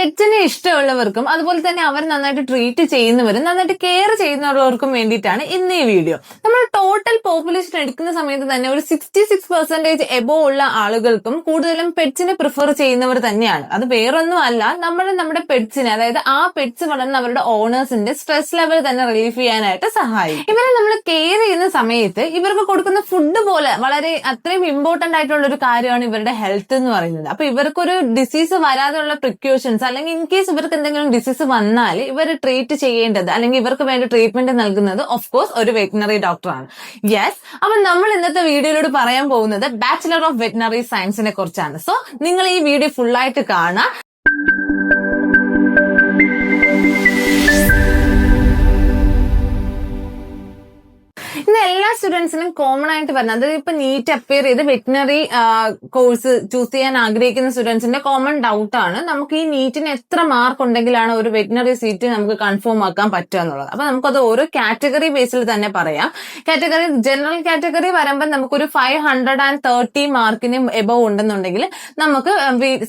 പെറ്റ്സിനെ ഇഷ്ടമുള്ളവർക്കും അതുപോലെ തന്നെ അവർ നന്നായിട്ട് ട്രീറ്റ് ചെയ്യുന്നവരും നന്നായിട്ട് കെയർ ചെയ്യുന്നവർക്കും വേണ്ടിയിട്ടാണ് ഇന്ന് ഈ വീഡിയോ നമ്മൾ ടോട്ടൽ പോപ്പുലേഷൻ എടുക്കുന്ന സമയത്ത് തന്നെ ഒരു സിക്സ്റ്റി സിക്സ് പെർസെന്റേജ് എബോ ഉള്ള ആളുകൾക്കും കൂടുതലും പെറ്റ്സിനെ പ്രിഫർ ചെയ്യുന്നവർ തന്നെയാണ്. അത് വേറൊന്നും അല്ല നമ്മൾ നമ്മുടെ പെറ്റ്സിനെ അതായത് ആ പെറ്റ്സ് വളർന്ന അവരുടെ ഓണേഴ്സിന്റെ സ്ട്രെസ് ലെവൽ തന്നെ റിലീഫ് ചെയ്യാനായിട്ട് സഹായിക്കും. ഇവരെ നമ്മൾ കെയർ ചെയ്യുന്ന സമയത്ത് ഇവർക്ക് കൊടുക്കുന്ന ഫുഡ് പോലെ വളരെ അത്രയും ഇമ്പോർട്ടന്റ് ആയിട്ടുള്ള ഒരു കാര്യമാണ് ഇവരുടെ ഹെൽത്ത് എന്ന് പറയുന്നത്. അപ്പൊ ഇവർക്കൊരു ഡിസീസ് വരാതെയുള്ള പ്രിക്കോഷൻസ് അല്ലെങ്കിൽ ഇൻ കേസ് ഇവർക്ക് എന്തെങ്കിലും ഡിസീസ് വന്നാൽ ഇവർ ട്രീറ്റ് ചെയ്യേണ്ടത് അല്ലെങ്കിൽ ഇവർക്ക് വേണ്ട ട്രീറ്റ്മെന്റ് നൽകുന്നത് ഓഫ് കോഴ്സ് ഒരു വെറ്റിനറി ഡോക്ടറാണ് യെസ് അപ്പൊ നമ്മൾ ഇന്നത്തെ വീഡിയോയിലൂടെ പറയാൻ പോകുന്നത് ബാച്ചിലർ ഓഫ് വെറ്റിനറി സയൻസിനെ കുറിച്ചാണ്. സോ നിങ്ങൾ ഈ വീഡിയോ ഫുൾ ആയിട്ട് ഇന്ന് എല്ലാ സ്റ്റുഡൻസിനും കോമൺ ആയിട്ട് വരുന്നത് ഇപ്പൊ നീറ്റ് അപ്പിയർ ചെയ്ത് വെറ്റിനറി കോഴ്സ് ചൂസ് ചെയ്യാൻ ആഗ്രഹിക്കുന്ന സ്റ്റുഡൻസിന്റെ കോമൺ ഡൗട്ട് ആണ്. നമുക്ക് ഈ നീറ്റിന് എത്ര മാർക്ക് ഉണ്ടെങ്കിലാണ് ഒരു വെറ്റിനറി സീറ്റ് നമുക്ക് കൺഫേം ആക്കാൻ പറ്റുക എന്നുള്ളത്. അപ്പൊ നമുക്കത് ഓരോ കാറ്റഗറി ബേസിൽ തന്നെ പറയാം. കാറ്റഗറി ജനറൽ കാറ്റഗറി വരുമ്പോൾ നമുക്കൊരു ഫൈവ് ഹൺഡ്രഡ് ആൻഡ് തേർട്ടി മാർക്കിന് എബവ് ഉണ്ടെന്നുണ്ടെങ്കിൽ നമുക്ക്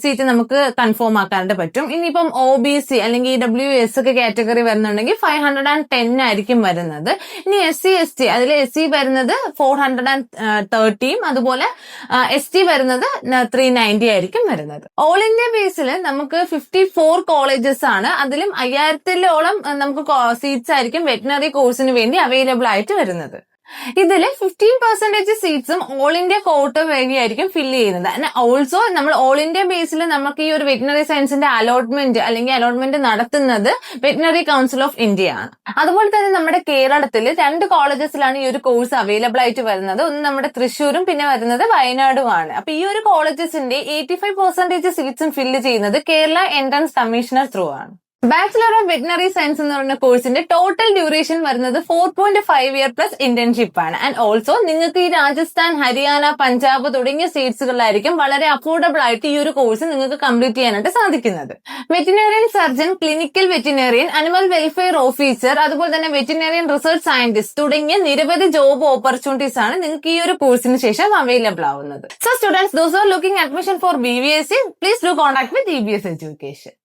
സീറ്റ് നമുക്ക് കൺഫേം ആക്കാനായിട്ട് പറ്റും. ഇനിയിപ്പം ഒ ബി സി അല്ലെങ്കിൽ ഇ ഡബ്ല്യു എസ് ഒക്കെ കാറ്റഗറി വരുന്നുണ്ടെങ്കിൽ ഫൈവ് ഹൺഡ്രഡ് ആൻഡ് ടെൻ ആയിരിക്കും വരുന്നത്. ഇനി എസ് സി എസ് ടി അതിൽ എസ് സി വരുന്നത് ഫോർ ഹൺഡ്രഡ് ആൻഡ് തേർട്ടിയും അതുപോലെ എസ് ടി വരുന്നത് ത്രീ നയന്റി ആയിരിക്കും വരുന്നത്. ഓൾ ഇന്ത്യ ബേസിൽ നമുക്ക് ഫിഫ്റ്റി ഫോർ കോളേജസ് ആണ്. അതിലും അയ്യായിരത്തിലോളം നമുക്ക് സീറ്റ്സ് ആയിരിക്കും വെറ്റിനറി കോഴ്സിന് വേണ്ടി അവൈലബിൾ ആയിട്ട് വരുന്നത്. ഇതിൽ ഫിഫ്റ്റീൻ പെർസെന്റേജ് സീറ്റ്സും ഓൾ ഇന്ത്യ കോട്ട വഴിയായിരിക്കും ഫില്ല് ചെയ്യുന്നത്. ഓൾസോ നമ്മൾ ഓൾ ഇന്ത്യ ബേസിൽ നമുക്ക് ഈ ഒരു വെറ്റിനറി സയൻസിന്റെ അലോട്ട്മെന്റ് അല്ലെങ്കിൽ അലോട്ട്മെന്റ് നടത്തുന്നത് വെറ്റിനറി കൗൺസിൽ ഓഫ് ഇന്ത്യ ആണ്. അതുപോലെ തന്നെ നമ്മുടെ കേരളത്തിൽ രണ്ട് കോളേജസിലാണ് ഈ ഒരു കോഴ്സ് അവൈലബിൾ ആയിട്ട് വരുന്നത്. ഒന്ന് നമ്മുടെ തൃശ്ശൂരും പിന്നെ വരുന്നത് വയനാടുമാണ്. അപ്പൊ ഈ ഒരു കോളേജസിന്റെ എയ്റ്റി ഫൈവ് പെർസെന്റേജ് സീറ്റ്സും ഫില്ല് ചെയ്യുന്നത് കേരള എൻട്രൻസ് കമ്മീഷണർ ത്രൂ ആണ്. ബാച്ചിലർ ഓഫ് വെറ്റിനറി സയൻസ് എന്ന് പറയുന്ന കോഴ്സിന്റെ ടോട്ടൽ ഡ്യൂറേഷൻ വരുന്നത് four point five year plus internship ആണ്. ആൻഡ് ഓൾസോ നിങ്ങൾക്ക് ഈ രാജസ്ഥാൻ ഹരിയാന പഞ്ചാബ് തുടങ്ങിയ സ്റ്റേറ്റ്സുകളിലായിരിക്കും വളരെ അഫോർഡബിൾ ആയിട്ട് ഈ ഒരു കോഴ്സ് നിങ്ങൾക്ക് കംപ്ലീറ്റ് ചെയ്യാനായിട്ട് സാധിക്കുന്നത്. Veterinarian surgeon clinical veterinarian animal welfare officer അതുപോലെ തന്നെ വെറ്റിനറിയൻ റിസർച്ച് സയന്റിസ്റ്റ് തുടങ്ങിയ നിരവധി ജോബ് ഓപ്പർച്യൂണിറ്റീസ് ആണ് നിങ്ങൾക്ക് ഈ ഒരു കോഴ്സിന് ശേഷം അവൈലബിൾ ആവുന്നത്. So students those are looking admission for B V S C please do contact with E B S education